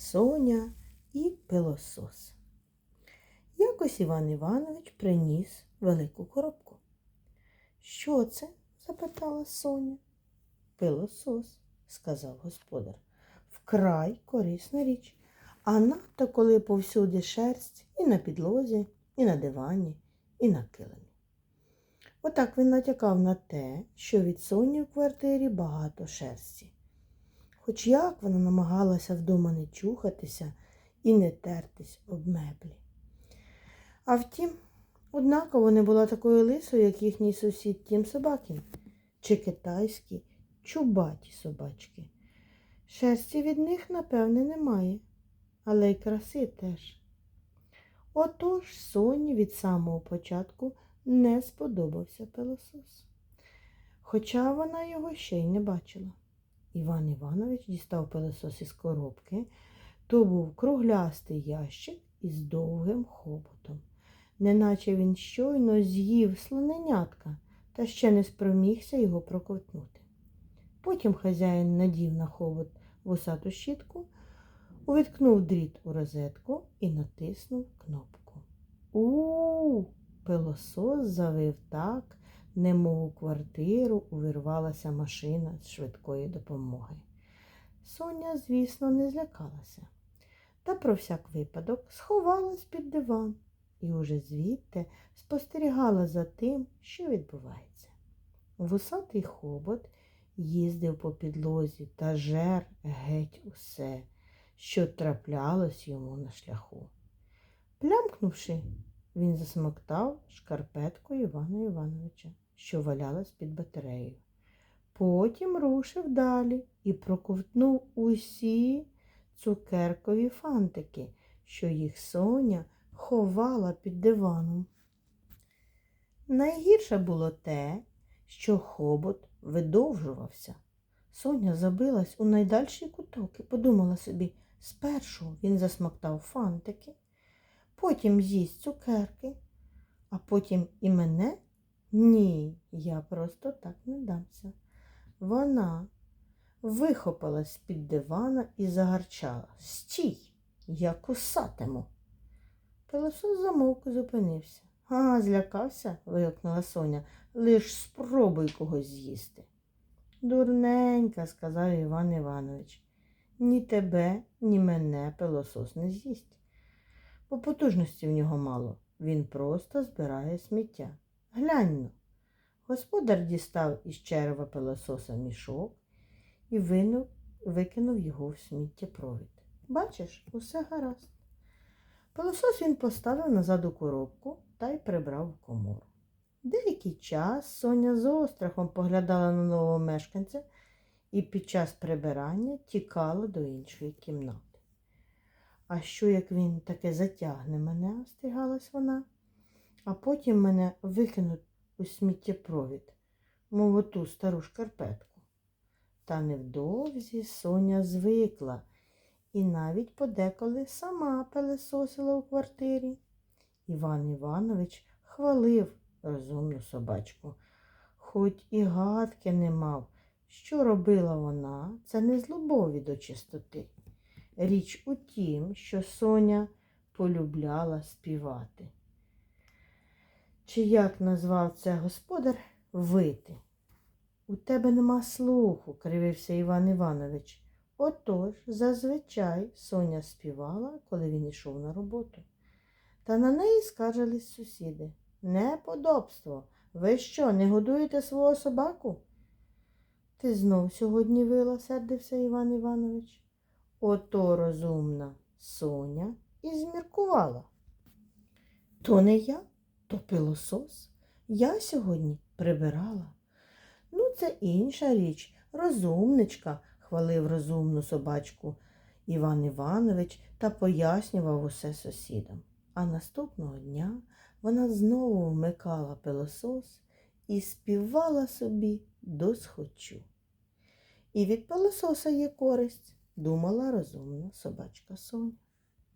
Соня і пилосос. Якось Іван Іванович приніс велику коробку. Що це? запитала Соня. Пилосос, сказав господар. Вкрай корисна річ. А надто коли повсюди шерсть і на підлозі, і на дивані, і на килимі. Отак він натякав на те, що від Соні в квартирі багато шерсті. Хоч як вона намагалася вдома не чухатися і не тертись об меблі. А втім, однаково не була такою лисою, як їхній сусід Тім Собакін, чи китайські чубаті собачки. Шерсті від них, напевне, немає, але й краси теж. Отож Соні від самого початку не сподобався пилосос, хоча вона його ще й не бачила. Іван Іванович дістав пилосос із коробки. То був круглястий ящик із довгим хоботом, неначе він щойно з'їв слоненятка та ще не спромігся його проковтнути. Потім хазяїн надів на хобот вусату щітку, увіткнув дріт у розетку і натиснув кнопку. У, пилосос завив так, немов у квартиру увірвалася машина з швидкої допомоги. Соня, звісно, не злякалася, та про всяк випадок сховалась під диван і уже звідти спостерігала за тим, що відбувається. Вусатий хобот їздив по підлозі та жер геть усе, що траплялось йому на шляху. Плямкнувши, він засмоктав шкарпетку Івана Івановича, що валялась під батареєю. Потім рушив далі і проковтнув усі цукеркові фантики, що їх Соня ховала під диваном. Найгірше було те, що хобот видовжувався. Соня забилась у найдальший куток і подумала собі, спершу він засмоктав фантики, потім з'їсть цукерки, а потім і мене? Ні, я просто так не дамся. Вона вихопилась з-під дивана і загарчала. Стій, я кусатиму. Пилосос замовк і зупинився. А, злякався? вигукнула Соня. Лиш спробуй когось з'їсти. Дурненька, сказав Іван Іванович. Ні тебе, ні мене пилосос не з'їсть. Бо потужності в нього мало. Він просто збирає сміття. Глянь но. Господар дістав із черева пилососа мішок і винув, викинув його в сміттєпровід. Бачиш, усе гаразд. Пилосос він поставив назад у коробку та й прибрав в комору. Деякий час Соня з острахом поглядала на нового мешканця і під час прибирання тікала до іншої кімнати. А що, як він таке затягне мене, остигалась вона, а потім мене викинуть у сміттєпровід, мов оту стару шкарпетку. Та невдовзі Соня звикла і навіть подеколи сама пилесосила у квартирі. Іван Іванович хвалив розумну собачку, хоч і гадки не мав, що робила вона, це не з любові до чистоти. Річ у тім, що Соня полюбляла співати. Чи як назвав це господар вити? У тебе нема слуху, кривився Іван Іванович. Отож, зазвичай Соня співала, коли він йшов на роботу. Та на неї скаржились сусіди. Неподобство. Ви що, не годуєте свого собаку? Ти знов сьогодні вила, сердився Іван Іванович. Ото розумна Соня і зміркувала. То не я, то пилосос. Я сьогодні прибирала. Ну, це інша річ, розумничка, хвалив розумну собачку Іван Іванович та пояснював усе сусідам. А наступного дня вона знову вмикала пилосос і співала собі досхочу. І від пилососа є користь, думала розумна собачка Соня.